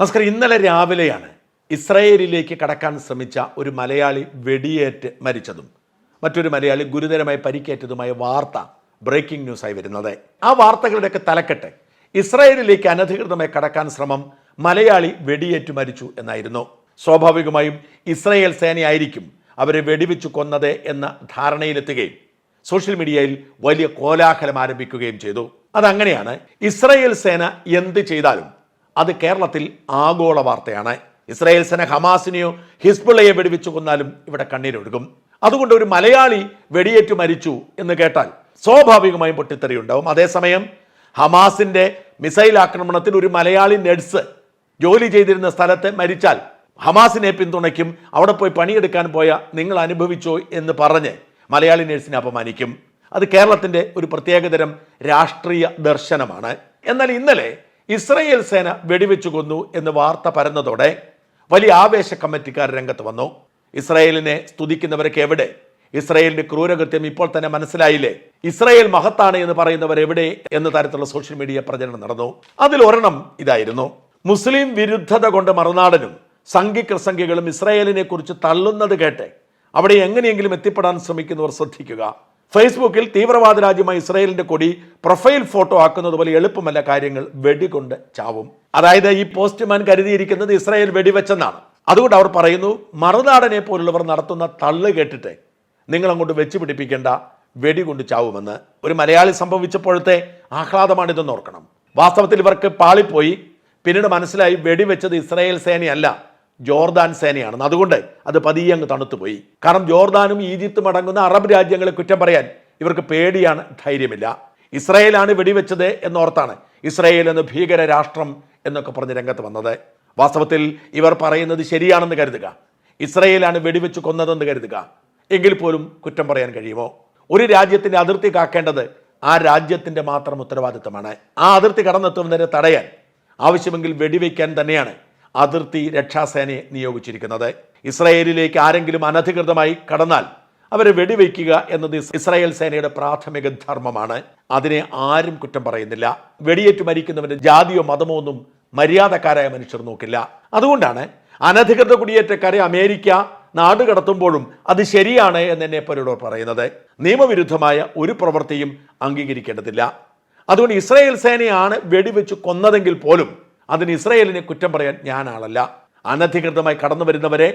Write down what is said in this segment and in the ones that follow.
നമസ്കാരം. ഇന്നലെ രാവിലെയാണ് ഇസ്രയേലിലേക്ക് കടക്കാൻ ശ്രമിച്ച ഒരു മലയാളി വെടിയേറ്റ് മരിച്ചതും മറ്റൊരു മലയാളി ഗുരുതരമായി പരിക്കേറ്റതുമായ വാർത്ത ബ്രേക്കിംഗ് ന്യൂസായി വരുന്നത്. ആ വാർത്തകളുടെയൊക്കെ തലക്കെട്ട് ഇസ്രയേലിലേക്ക് അനധികൃതമായി കടക്കാൻ ശ്രമം മലയാളി വെടിയേറ്റ് മരിച്ചു എന്നായിരുന്നു. സ്വാഭാവികമായും ഇസ്രയേൽ സേനയായിരിക്കും അവരെ വെടിവെച്ചു കൊന്നത് എന്ന ധാരണയിലെത്തുകയും സോഷ്യൽ മീഡിയയിൽ വലിയ കോലാഹലം ആരംഭിക്കുകയും ചെയ്തു. അതങ്ങനെയാണ് ഇസ്രയേൽ സേന എന്ത് ചെയ്താലും അത് കേരളത്തിൽ ആഗോള വാർത്തയാണ്. ഇസ്രായേൽ സേന ഹമാസിനെയോ ഹിസ്ബുള്ളയെ വെടിവെച്ചു കൊന്നാലും ഇവിടെ കണ്ണീരൊഴുകും. അതുകൊണ്ട് ഒരു മലയാളി വെടിയേറ്റു മരിച്ചു എന്ന് കേട്ടാൽ സ്വാഭാവികമായും പൊട്ടിത്തെറിയുണ്ടാവും. അതേസമയം ഹമാസിന്റെ മിസൈൽ ആക്രമണത്തിൽ ഒരു മലയാളി നഴ്സ് ജോലി ചെയ്തിരുന്ന സ്ഥലത്ത് മരിച്ചാൽ ഹമാസിനെ പിന്തുണയ്ക്കും. അവിടെ പോയി പണിയെടുക്കാൻ പോയ നിങ്ങൾ അനുഭവിച്ചോ എന്ന് പറഞ്ഞ് മലയാളി നഴ്സിനെ അപമാനിക്കും. അത് കേരളത്തിന്റെ ഒരു പ്രത്യേകതരം രാഷ്ട്രീയ ദർശനമാണ്. എന്നാൽ ഇന്നലെ ഇസ്രയേൽ സേന വെടിവെച്ചു കൊന്നു എന്ന് വാർത്ത പരന്നതോടെ വലിയ ആവേശ കമ്മിറ്റിക്കാർ രംഗത്ത് വന്നു. ഇസ്രയേലിനെ സ്തുതിക്കുന്നവരൊക്കെ എവിടെ? ഇസ്രയേലിന്റെ ക്രൂരകൃത്യം ഇപ്പോൾ തന്നെ മനസ്സിലായില്ലേ? ഇസ്രയേൽ മഹത്താണ് എന്ന് പറയുന്നവർ എവിടെ എന്ന തരത്തിലുള്ള സോഷ്യൽ മീഡിയ പ്രചരണം നടന്നു. അതിൽ ഒരെണ്ണം ഇതായിരുന്നു. മുസ്ലിം വിരുദ്ധത കൊണ്ട് മറുനാടനും സംഘിക്രസംഖികളും ഇസ്രയേലിനെ കുറിച്ച് തള്ളുന്നത് കേട്ട്. അവിടെ എങ്ങനെയെങ്കിലും എത്തിപ്പെടാൻ ശ്രമിക്കുന്നവർ ശ്രദ്ധിക്കുക. ഫേസ്ബുക്കിൽ തീവ്രവാദ രാജ്യമായ ഇസ്രായേലിന്റെ കൊടി പ്രൊഫൈൽ ഫോട്ടോ ആക്കുന്നത് പോലെ എളുപ്പമല്ല കാര്യങ്ങൾ വെടികൊണ്ട് ചാവും. അതായത് ഈ പോസ്റ്റ്മാൻ കരുതിയിരിക്കുന്നത് ഇസ്രായേൽ വെടിവെച്ചെന്നാണ്. അതുകൊണ്ട് അവർ പറയുന്നു മറുനാടനെ പോലുള്ളവർ നടത്തുന്ന തള്ളു കേട്ടിട്ട് നിങ്ങൾ അങ്ങോട്ട് വെച്ച് പിടിപ്പിക്കേണ്ട വെടികൊണ്ട് ചാവുമെന്ന്. ഒരു മലയാളി സംഭവിച്ചപ്പോഴത്തെ ആഹ്ലാദമാണിതെന്ന് ഓർക്കണം. വാസ്തവത്തിൽ ഇവർക്ക് പാളിപ്പോയി. പിന്നീട് മനസ്സിലായി വെടിവെച്ചത് ഇസ്രായേൽ സേനയല്ല. ജോർദാൻ സേനയാണ്. അതുകൊണ്ട് അത് പതിയെ അങ്ങ് തണുത്തുപോയി. കാരണം ജോർദാനും ഈജിപ്തും അടങ്ങുന്ന അറബ് രാജ്യങ്ങളെ കുറ്റം പറയാൻ ഇവർക്ക് പേടിയാണ് ധൈര്യമില്ല. ഇസ്രയേലാണ് വെടിവെച്ചത് എന്നോർത്താണ് ഇസ്രയേൽ എന്ന ഭീകര രാഷ്ട്രം എന്നൊക്കെ പറഞ്ഞ് രംഗത്ത് വന്നത്. വാസ്തവത്തിൽ ഇവർ പറയുന്നത് ശരിയാണെന്ന് കരുതുക. ഇസ്രയേലാണ് വെടിവെച്ച് കൊന്നതെന്ന് കരുതുക. എങ്കിൽ പോലും കുറ്റം പറയാൻ കഴിയുമോ? ഒരു രാജ്യത്തിന്റെ അതിർത്തി കാക്കേണ്ടത് ആ രാജ്യത്തിന്റെ മാത്രം ഉത്തരവാദിത്തമാണ്. ആ അതിർത്തി കടന്നെത്തുന്നതിനെ തടയാൻ ആവശ്യമെങ്കിൽ വെടിവെക്കാൻ തന്നെയാണ്. അതിർത്തി രക്ഷാസേനയെ നിയോഗിച്ചിരിക്കുന്നത്. ഇസ്രയേലിലേക്ക് ആരെങ്കിലും അനധികൃതമായി കടന്നാൽ അവരെ വെടിവെക്കുക എന്നത് ഇസ്രായേൽ സേനയുടെ പ്രാഥമിക ധർമ്മമാണ്. അതിനെ ആരും കുറ്റം പറയുന്നില്ല. വെടിയേറ്റ് മരിക്കുന്നവന്റെ ജാതിയോ മതമോ ഒന്നും മര്യാദക്കാരായ മനുഷ്യർ നോക്കില്ല. അതുകൊണ്ടാണ് അനധികൃത കുടിയേറ്റക്കാരെ അമേരിക്ക നാട് കടത്തുമ്പോഴും അത് ശരിയാണ് എന്ന് എന്നെ പലരോട് പറയുന്നത്. നിയമവിരുദ്ധമായ ഒരു പ്രവൃത്തിയും അംഗീകരിക്കേണ്ടതില്ല. അതുകൊണ്ട് ഇസ്രായേൽ സേനയാണ് വെടിവെച്ച് കൊന്നതെങ്കിൽ പോലും അതിന് ഇസ്രയേലിനെ കുറ്റം പറയാൻ ഞാൻ ആളല്ല അനധികൃതമായി കടന്നു വരുന്നവരെ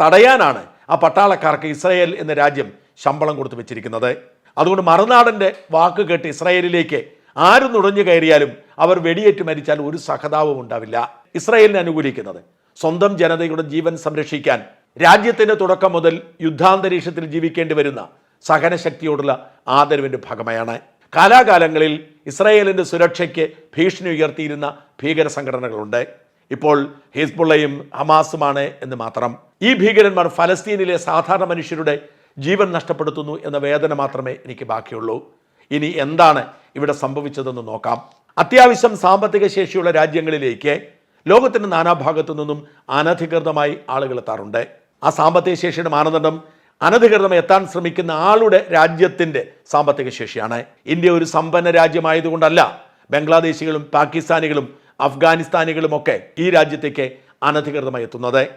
തടയാനാണ് ആ പട്ടാളക്കാർക്ക് ഇസ്രയേൽ എന്ന രാജ്യം ശമ്പളം കൊടുത്തു വെച്ചിരിക്കുന്നത്. അതുകൊണ്ട് മറുനാടന്റെ വാക്ക് കേട്ട് ഇസ്രയേലിലേക്ക് ആരും നുഴഞ്ഞു കയറിയാലും അവർ വെടിയേറ്റ് മരിച്ചാൽ ഒരു സഹതാവും ഉണ്ടാവില്ല. ഇസ്രയേലിനെ അനുകൂലിക്കുന്നത് സ്വന്തം ജനതയുടെ ജീവൻ സംരക്ഷിക്കാൻ രാജ്യത്തിന്റെ തുടക്കം മുതൽ യുദ്ധാന്തരീക്ഷത്തിൽ ജീവിക്കേണ്ടി വരുന്ന സഹനശക്തിയോടുള്ള ആദരവിന്റെ ഭാഗമായാണ്. കാലാകാലങ്ങളിൽ ഇസ്രായേലിന്റെ സുരക്ഷയ്ക്ക് ഭീഷണി ഉയർത്തിയിരുന്ന ഭീകര സംഘടനകളുണ്ട്. ഇപ്പോൾ ഹിസ്ബുള്ളയും ഹമാസുമാണ് എന്ന് മാത്രം. ഈ ഭീകരന്മാർ ഫലസ്തീനിലെ സാധാരണ മനുഷ്യരുടെ ജീവൻ നഷ്ടപ്പെടുത്തുന്നു എന്ന വേദന മാത്രമേ എനിക്ക് ബാക്കിയുള്ളൂ. ഇനി എന്താണ് ഇവിടെ സംഭവിച്ചതെന്ന് നോക്കാം. അത്യാവശ്യം സാമ്പത്തിക ശേഷിയുള്ള രാജ്യങ്ങളിലേക്ക് ലോകത്തിന്റെ നാനാഭാഗത്തു നിന്നും അനധികൃതമായി ആളുകൾ എത്താറുണ്ട്. ആ സാമ്പത്തിക ശേഷിയുടെ മാനദണ്ഡം അനധികൃതമായി എത്താൻ ശ്രമിക്കുന്ന ആളുടെ രാജ്യത്തിന്റെ സാമ്പത്തിക ശേഷിയാണ്. ഇന്ത്യ ഒരു സമ്പന്ന രാജ്യമായതുകൊണ്ടല്ല ബംഗ്ലാദേശികളും പാകിസ്ഥാനികളും അഫ്ഗാനിസ്ഥാനികളും ഒക്കെ ഈ രാജ്യത്തേക്ക് അനധികൃതമായി എത്തുന്നത്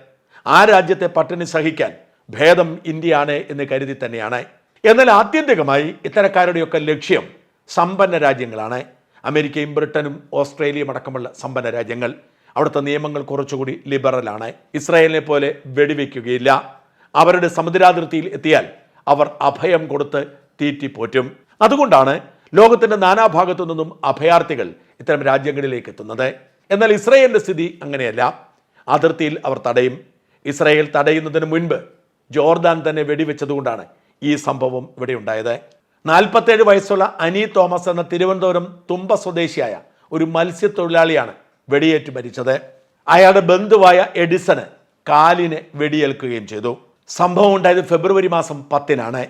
ആ രാജ്യത്തെ പട്ടിണി സഹിക്കാൻ ഭേദം ഇന്ത്യയാണ് എന്ന് കരുതി തന്നെയാണ്. എന്നാൽ ആത്യന്തികമായി ഇത്തരക്കാരുടെയൊക്കെ ലക്ഷ്യം സമ്പന്ന രാജ്യങ്ങളാണ്. അമേരിക്കയും ബ്രിട്ടനും ഓസ്ട്രേലിയയും അടക്കമുള്ള സമ്പന്ന രാജ്യങ്ങൾ. അവിടുത്തെ നിയമങ്ങൾ കുറച്ചുകൂടി ലിബറലാണ് ഇസ്രായേലിനെ പോലെ വെടിവെക്കുകയില്ല. അവരുടെ സമുദ്രാതിർത്തിയിൽ എത്തിയാൽ അവർ അഭയം കൊടുത്ത് തീറ്റിപ്പോറ്റും. അതുകൊണ്ടാണ് ലോകത്തിന്റെ നാനാഭാഗത്തു നിന്നും അഭയാർത്ഥികൾ ഇത്തരം രാജ്യങ്ങളിലേക്ക് എത്തുന്നത്. എന്നാൽ ഇസ്രയേലിന്റെ സ്ഥിതി അങ്ങനെയല്ല. അതിർത്തിയിൽ അവർ തടയും. ഇസ്രയേൽ തടയുന്നതിന് മുൻപ് ജോർദാൻ തന്നെ വെടിവെച്ചതുകൊണ്ടാണ് ഈ സംഭവം ഇവിടെ ഉണ്ടായത്. നാൽപ്പത്തേഴ് വയസ്സുള്ള അനി തോമസ് എന്ന തിരുവനന്തപുരം തുമ്പ സ്വദേശിയായ ഒരു മത്സ്യത്തൊഴിലാളിയാണ് വെടിയേറ്റ് മരിച്ചത്. അയാളുടെ ബന്ധുവായ എഡിസണ് കാലിന് വെടിയേൽക്കുകയും ചെയ്തു. സംഭവം ഉണ്ടായത് ഫെബ്രുവരി മാസം പത്തിനാണ്.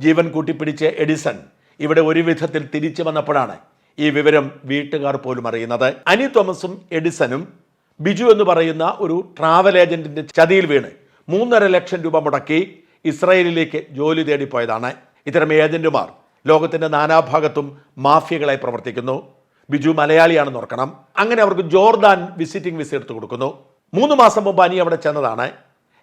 ജീവൻ കൂട്ടിപ്പിടിച്ച എഡിസൺ ഇവിടെ ഒരു വിധത്തിൽ തിരിച്ചു വന്നപ്പോഴാണ് ഈ വിവരം വീട്ടുകാർ പോലും അറിയുന്നത്. അനി തോമസും എഡിസണും ബിജു എന്ന് പറയുന്ന ഒരു ട്രാവൽ ഏജന്റിന്റെ ചതിയിൽ വീണ് മൂന്നര ലക്ഷം രൂപ മുടക്കി ഇസ്രായേലിലേക്ക് ജോലി തേടിപ്പോയതാണ്. ഇത്തരം ഏജന്റുമാർ ലോകത്തിന്റെ നാനാഭാഗത്തും മാഫിയകളായി പ്രവർത്തിക്കുന്നു. ബിജു മലയാളിയാണെന്ന് ഓർക്കണം. അങ്ങനെ അവർക്ക് ജോർദാൻ വിസിറ്റിംഗ് വിസ എടുത്തു കൊടുക്കുന്നു. മൂന്ന് മാസം മുമ്പ് അനി അവിടെ ചെന്നതാണ്.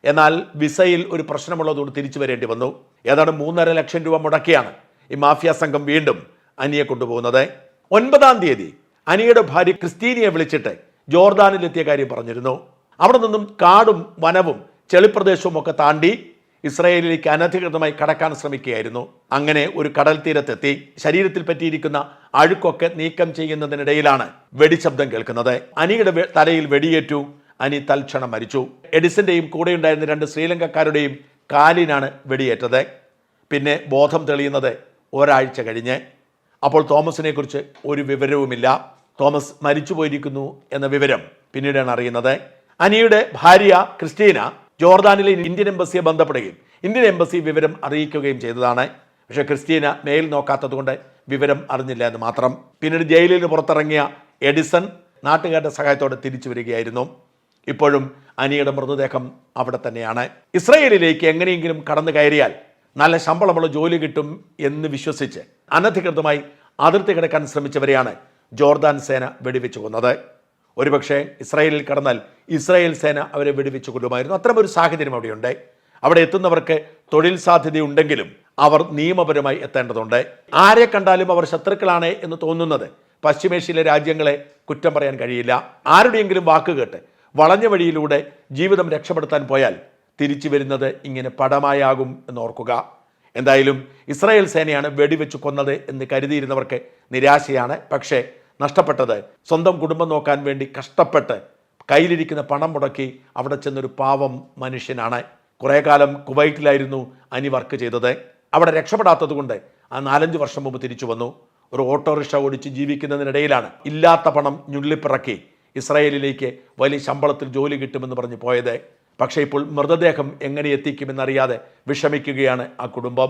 എന്നാൽ വിസയിൽ ഒരു പ്രശ്നമുള്ളതുകൊണ്ട് തിരിച്ചു വരേണ്ടി വന്നു. ഏതാണ്ട് മൂന്നര ലക്ഷം രൂപ മുടക്കിയാണ് ഈ മാഫിയ സംഘം വീണ്ടും അനിയെ കൊണ്ടുപോകുന്നത്. ഒൻപതാം തീയതി അനിയുടെ ഭാര്യ ക്രിസ്റ്റീനിയെ വിളിച്ചിട്ട് ജോർദാനിലെത്തിയ കാര്യം പറഞ്ഞിരുന്നു. അവിടെ നിന്നും കാടും വനവും ചെളിപ്രദേശവും ഒക്കെ താണ്ടി ഇസ്രായേലിലേക്ക് അനധികൃതമായി കടക്കാൻ ശ്രമിക്കുകയായിരുന്നു. അങ്ങനെ ഒരു കടൽ തീരത്തെത്തി. ശരീരത്തിൽ പറ്റിയിരിക്കുന്ന അഴുക്കൊക്കെ നീക്കം ചെയ്യുന്നതിനിടയിലാണ് വെടിശബ്ദം കേൾക്കുന്നത്. അനിയുടെ തലയിൽ വെടിയേറ്റു. അനി തൽക്ഷണം മരിച്ചു. എഡിസന്റെയും കൂടെയുണ്ടായിരുന്ന രണ്ട് ശ്രീലങ്കക്കാരുടെയും കാലിനാണ് വെടിയേറ്റത്. പിന്നെ ബോധം തെളിയുന്നത് ഒരാഴ്ച കഴിഞ്ഞ്. അപ്പോൾ തോമസിനെ കുറിച്ച് ഒരു വിവരവുമില്ല. തോമസ് മരിച്ചു പോയിരിക്കുന്നു എന്ന വിവരം പിന്നീടാണ് അറിയുന്നത്. അനിയുടെ ഭാര്യ ക്രിസ്റ്റീന ജോർദാനിലെ ഇന്ത്യൻ എംബസിയെ ബന്ധപ്പെടുകയും ഇന്ത്യൻ എംബസി വിവരം അറിയിക്കുകയും ചെയ്തതാണ്. പക്ഷേ ക്രിസ്റ്റീന മേൽ നോക്കാത്തതുകൊണ്ട് വിവരം അറിഞ്ഞില്ല എന്ന് മാത്രം. പിന്നീട് ജയിലിൽ പുറത്തിറങ്ങിയ എഡിസൺ നാട്ടുകാരുടെ സഹായത്തോടെ തിരിച്ചു വരികയായിരുന്നു. ഇപ്പോഴും അനിയുടെ മൃതദേഹം അവിടെ തന്നെയാണ്. ഇസ്രയേലിലേക്ക് എങ്ങനെയെങ്കിലും കടന്നു കയറിയാൽ നല്ല ശമ്പളമുള്ള ജോലി കിട്ടും എന്ന് വിശ്വസിച്ച് അനധികൃതമായി അതിർത്തി കിടക്കാൻ ശ്രമിച്ചവരെയാണ് ജോർദാൻ സേന വെടിവെച്ച് കൊന്നത്. ഒരുപക്ഷെ ഇസ്രായേലിൽ കടന്നാൽ ഇസ്രായേൽ സേന അവരെ വെടിവെച്ച് കൊല്ലുമായിരുന്നു. അത്തരമൊരു സാഹചര്യം അവിടെയുണ്ട്. അവിടെ എത്തുന്നവർക്ക് തൊഴിൽ സാധ്യതയുണ്ടെങ്കിലും അവർ നിയമപരമായി എത്തേണ്ടതുണ്ട്. ആരെ കണ്ടാലും അവർ ശത്രുക്കളാണ് എന്ന് തോന്നുന്നത്. പശ്ചിമേഷ്യയിലെ രാജ്യങ്ങളെ കുറ്റം പറയാൻ കഴിയില്ല. ആരുടെയെങ്കിലും വാക്ക് കേട്ട് വളഞ്ഞ വഴിയിലൂടെ ജീവിതം രക്ഷപ്പെടുത്താൻ പോയാൽ തിരിച്ചു വരുന്നത് ഇങ്ങനെ പടമായാകും എന്ന് ഓർക്കുക എന്തായാലും ഇസ്രായേൽ സേനയാണ് വെടിവെച്ച് കൊന്നത് എന്ന് കരുതിയിരുന്നവർക്ക് നിരാശയാണ്. പക്ഷേ നഷ്ടപ്പെട്ടത് സ്വന്തം കുടുംബം നോക്കാൻ വേണ്ടി കഷ്ടപ്പെട്ട് കയ്യിലിരിക്കുന്ന പണം മുടക്കി അവിടെ ചെന്നൊരു പാവം മനുഷ്യനാണ്. കുറേ കാലം കുവൈറ്റിലായിരുന്നു അനി വർക്ക് ചെയ്തത്. അവിടെ രക്ഷപ്പെടാത്തത് കൊണ്ട് ആ നാലഞ്ച് വർഷം മുമ്പ് തിരിച്ചു വന്നു. ഒരു ഓട്ടോറിക്ഷ ഓടിച്ച് ജീവിക്കുന്നതിനിടയിലാണ് ഇല്ലാത്ത പണം ഞുള്ളിപ്പിറക്കി ഇസ്രായേലിലേക്ക് വലിയ ശമ്പളത്തിൽ ജോലി കിട്ടുമെന്ന് പറഞ്ഞ് പോയത്. പക്ഷേ ഇപ്പോൾ മൃതദേഹം എങ്ങനെ എത്തിക്കുമെന്നറിയാതെ വിഷമിക്കുകയാണ് ആ കുടുംബം.